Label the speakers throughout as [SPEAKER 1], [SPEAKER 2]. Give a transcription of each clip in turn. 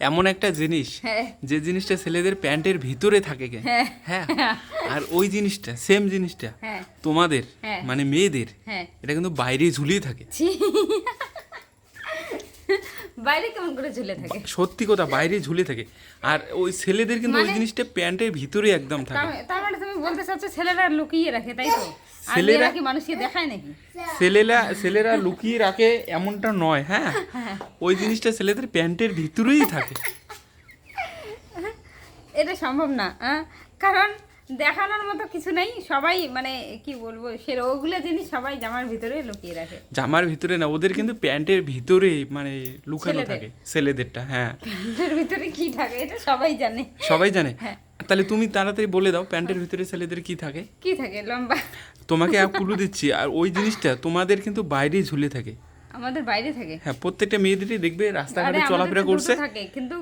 [SPEAKER 1] এমন একটা জিনিস
[SPEAKER 2] হ্যাঁ।
[SPEAKER 1] যে জিনিসটা ছেলেদের প্যান্টের ভিতরে থাকে গে।
[SPEAKER 2] হ্যাঁ।
[SPEAKER 1] হ্যাঁ আর ওই জিনিসটা সেম জিনিসটা
[SPEAKER 2] হ্যাঁ।
[SPEAKER 1] তোমাদের। মানে মেয়েদের এটা কিন্তু বাইরে ঝুলিয়ে থাকে।
[SPEAKER 2] বাইরে কেমন করে ঝুলে থাকে
[SPEAKER 1] সত্যি কথা বাইরে ঝুলে থাকে আর ওই ছেলেদের কিন্তু ওই
[SPEAKER 2] মানে-
[SPEAKER 1] জিনিসটা প্যান্টের ভিতরে একদম থাকে
[SPEAKER 2] তার- তার মানে তুমি বলতে চাচ্ছ ছেলেরা লুকিয়ে রাখে তাই তো
[SPEAKER 1] ছেলেরা-
[SPEAKER 2] কি মানুষকে দেখায় নাকি?
[SPEAKER 1] ছেলেরা ছেলেরা লুকিয়ে রাখে এমনটা নয় হ্যাঁ? ওই জিনিসটা ছেলেদের প্যান্টের ভিতরেই থাকে।
[SPEAKER 2] এটা সম্ভব না? কারণ দেখানোর মতো কিছু নেই সবাই মানে কি বলব সে ওগুলো জিনিস সবাই জামার ভিতরে লুকিয়ে রাখে।
[SPEAKER 1] জামার ভিতরে না ওদের কিন্তু প্যান্টের ভিতরে মানে লুকানো থাকে ছেলেদেরটা হ্যাঁ।
[SPEAKER 2] এর ভিতরে কি থাকে এটা সবাই জানে।
[SPEAKER 1] সবাই জানে।
[SPEAKER 2] হ্যাঁ।
[SPEAKER 1] তাহলে তুমি তাড়াতাড়ি বলে দাও প্যান্টের ভিতরে ছেলেদের কি থাকে?
[SPEAKER 2] কি থাকে? লম্বা।
[SPEAKER 1] তোমাকে এক কুলু দিচ্ছি আর ওই জিনিসটা তোমাদের কিন্তু বাইরেই ঝুলে থাকে।
[SPEAKER 2] আমাদের বাইরে থাকে।
[SPEAKER 1] হ্যাঁ প্রত্যেকটা মেয়েদেরই দেখবে রাস্তাঘাটে চলাফেরা করছে।
[SPEAKER 2] থাকে কিন্তু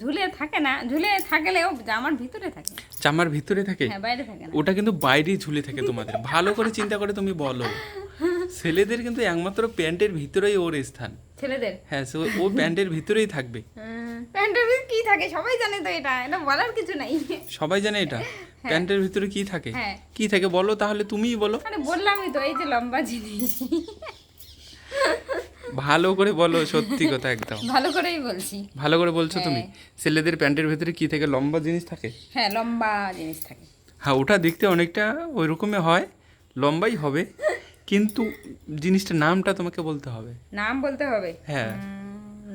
[SPEAKER 2] ঝুলে থাকে না। ঝুলে থাকলেও জামার ভিতরে থাকে।
[SPEAKER 1] জামার ভিতরে থাকে?
[SPEAKER 2] হ্যাঁ বাইরে থাকে না।
[SPEAKER 1] ওটা কিন্তু বাইরেই ঝুলে থাকে তোমাদের। ভালো করে চিন্তা করে তুমি বলো। ছেলেদের কিন্তু একমাত্র প্যান্টের ভিতরেই ওর স্থান।
[SPEAKER 2] ছেলেদের?
[SPEAKER 1] হ্যাঁ ও প্যান্টের ভিতরেই থাকবে।
[SPEAKER 2] প্যান্টের ভিতরে কি থাকে? সবাই জানে তো এটা। এটা বলার কিছু নাই।
[SPEAKER 1] সবাই জানে এটা। প্যান্টের ভিতরে কি থাকে?
[SPEAKER 2] হ্যাঁ।
[SPEAKER 1] কি থাকে বলো? তাহলে তুমিই বলো।
[SPEAKER 2] আরে বললামই তো এই যে লম্বা জিনিস।
[SPEAKER 1] ভালো করে বলো সত্যি কথা একদম।
[SPEAKER 2] ভালো করেই বলছি।
[SPEAKER 1] ভালো করে বলছো তুমি। ছেলেদের প্যান্টের ভিতরে কি থাকে? লম্বা জিনিস থাকে?
[SPEAKER 2] হ্যাঁ লম্বা জিনিস থাকে।
[SPEAKER 1] হ্যাঁ ওটা দেখতে অনেকটা ওই রকমই হয়। লম্বাই হবে। কিন্তু জিনিসটার নামটা তোমাকে বলতে হবে।
[SPEAKER 2] নাম বলতে হবে?
[SPEAKER 1] হ্যাঁ।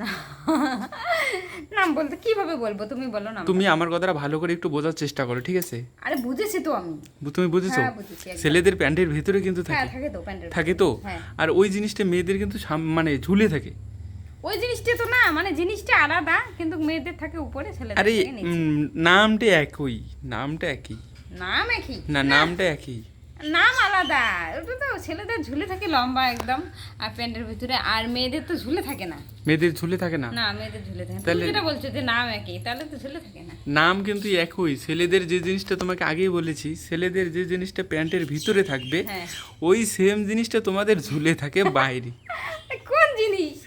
[SPEAKER 2] নাম বলতে কীভাবে বলব? তুমি বলো না
[SPEAKER 1] তুমি আমার কথাটা ভালো করে একটু বোঝার চেষ্টা করো ঠিক আছে?
[SPEAKER 2] আরে বুঝেছি তো আমি।
[SPEAKER 1] তুমি বুঝেছ?
[SPEAKER 2] হ্যাঁ।
[SPEAKER 1] ছেলেদের প্যান্টের ভিতরে কিন্তু
[SPEAKER 2] হ্যাঁ
[SPEAKER 1] থাকে
[SPEAKER 2] থাকে তো প্যান্টের
[SPEAKER 1] থাকে তো?
[SPEAKER 2] হ্যাঁ।
[SPEAKER 1] আর ওই জিনিসটা মেয়েদের কিন্তু মানে ঝুলে থাকে।
[SPEAKER 2] ওই জিনিসটা তো না মানে জিনিসটা আলাদা কিন্তু মেয়েদের থাকে উপরে ছেলেদের
[SPEAKER 1] আরে
[SPEAKER 2] থাকে
[SPEAKER 1] নামটা একই নামটা একই।
[SPEAKER 2] নাম একই?
[SPEAKER 1] না নামটা একই।
[SPEAKER 2] নাম আলাদা। ওটা তো ছেলেদের ঝুলে থাকে লম্বা একদম। আর প্যান্টের ভিতরে। আর মেয়েদের তো ঝুলে থাকে না।
[SPEAKER 1] মেয়েদের ঝুলে থাকে না?
[SPEAKER 2] না মেয়েদের ঝুলে থাকে
[SPEAKER 1] তাহলে-
[SPEAKER 2] যেটা বলছো যে নাম একই তাহলে তো ঝুলে থাকে না।
[SPEAKER 1] নাম কিন্তু একই। ছেলেদের যে জিনিসটা তোমাকে আগেই বলেছি ছেলেদের যে জিনিসটা প্যান্টের ভিতরে থাকবে
[SPEAKER 2] হ্যাঁ।
[SPEAKER 1] ওই সেম জিনিসটা তোমাদের ঝুলে থাকে বাইরে।
[SPEAKER 2] কোন জিনিস?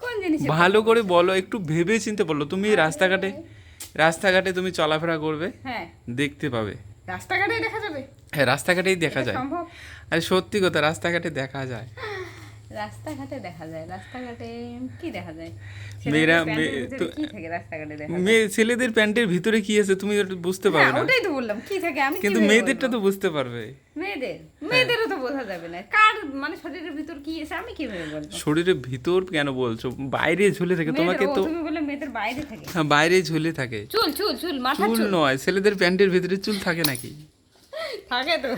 [SPEAKER 2] কোন জিনিস?
[SPEAKER 1] ভালো করে বলো একটু ভেবে চিনতে বলো। তুমি রাস্তাঘাটে রাস্তাঘাটে তুমি চলাফেরা করবে
[SPEAKER 2] হ্যাঁ।
[SPEAKER 1] দেখতে পাবে।
[SPEAKER 2] রাস্তাঘাটে দেখা যাবে?
[SPEAKER 1] হ্যাঁ রাস্তাঘাটেই দেখা যায়। আরে সত্যি কথা রাস্তাঘাটে দেখা যায়।
[SPEAKER 2] রাস্তাঘাটে দেখা যায় রাস্তাঘাটে কি দেখা যায়?
[SPEAKER 1] মেয়েরা? মেয়ে ছেলেদের প্যান্টের ভিতরে কি আছে তুমি বুঝতে পারবে
[SPEAKER 2] হ্যাঁ,
[SPEAKER 1] না।
[SPEAKER 2] ওটাই তো বললাম কি থাকে আমি
[SPEAKER 1] কিন্তু মেয়েদেরটা তো বুঝতে পারবে।
[SPEAKER 2] মেয়েদের মেয়েদেরও তো বোঝা যাবে না। কার মানে শরীরের ভিতর কি আছে আমি কীভাবে বলব?
[SPEAKER 1] শরীরের ভিতর কেন বলছো? বাইরে ঝুলে থাকে তোমাকে তো
[SPEAKER 2] তুমি বলে মেয়েদের বাইরে থাকে।
[SPEAKER 1] হ্যাঁ, বাইরে ঝুলে থাকে।
[SPEAKER 2] চুল চুল চুল মাথা
[SPEAKER 1] চুল। নয় ছেলেদের প্যান্টের ভিতরে চুল থাকে নাকি?
[SPEAKER 2] থাকে তো।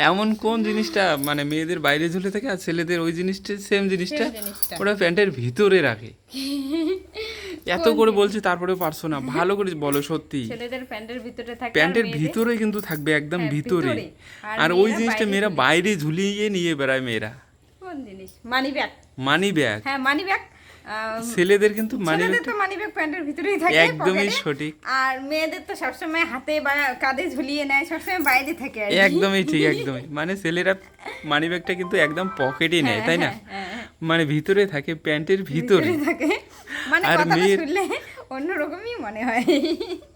[SPEAKER 1] এমন কোন জিনিসটা মানে মেয়েদের বাইরে ঝুলে থাকে আর ছেলেদের ওই জিনিসটা সেম জিনিসটা। ওরা প্যান্টের ভিতরে রাখে। এত করে বলছি তারপরে পারছ না। ভালো করে বলো সত্যি।
[SPEAKER 2] ছেলেদের প্যান্টের ভিতরে থাকে
[SPEAKER 1] প্যান্টের ভিতরে কিন্তু থাকবে একদম
[SPEAKER 2] হ্যাঁ,
[SPEAKER 1] ভিতরে।
[SPEAKER 2] আর
[SPEAKER 1] ওই জিনিসটা মেয়েরা বাইরে ঝুলিয়ে নিয়ে বেড়ায় মেয়েরা।
[SPEAKER 2] কোন জিনিস? মানি ব্যাগ
[SPEAKER 1] মানি ব্যাগ
[SPEAKER 2] হ্যাঁ মানি ব্যাগ
[SPEAKER 1] ছেলেদের কিন্তু মানি
[SPEAKER 2] ছেলেদের তো মানি ব্যাগ প্যান্টের ভিতরেই থাকে
[SPEAKER 1] একদমই সঠিক।
[SPEAKER 2] আর মেয়েদের তো সবসময় হাতে বা কাঁধে ঝুলিয়ে নেয় সবসময় বাইরে থাকে আর
[SPEAKER 1] একদমই ঠিক একদমই। মানে ছেলেরা মানি ব্যাগটা কিন্তু একদম পকেটে নেয় তাই না?
[SPEAKER 2] হ্যাঁ, হ্যাঁ,
[SPEAKER 1] মানে ভিতরে থাকে প্যান্টের ভিতরে।
[SPEAKER 2] থাকে। মানে
[SPEAKER 1] আর মেয়ের-
[SPEAKER 2] শুনলে অন্যরকমই মনে হয়।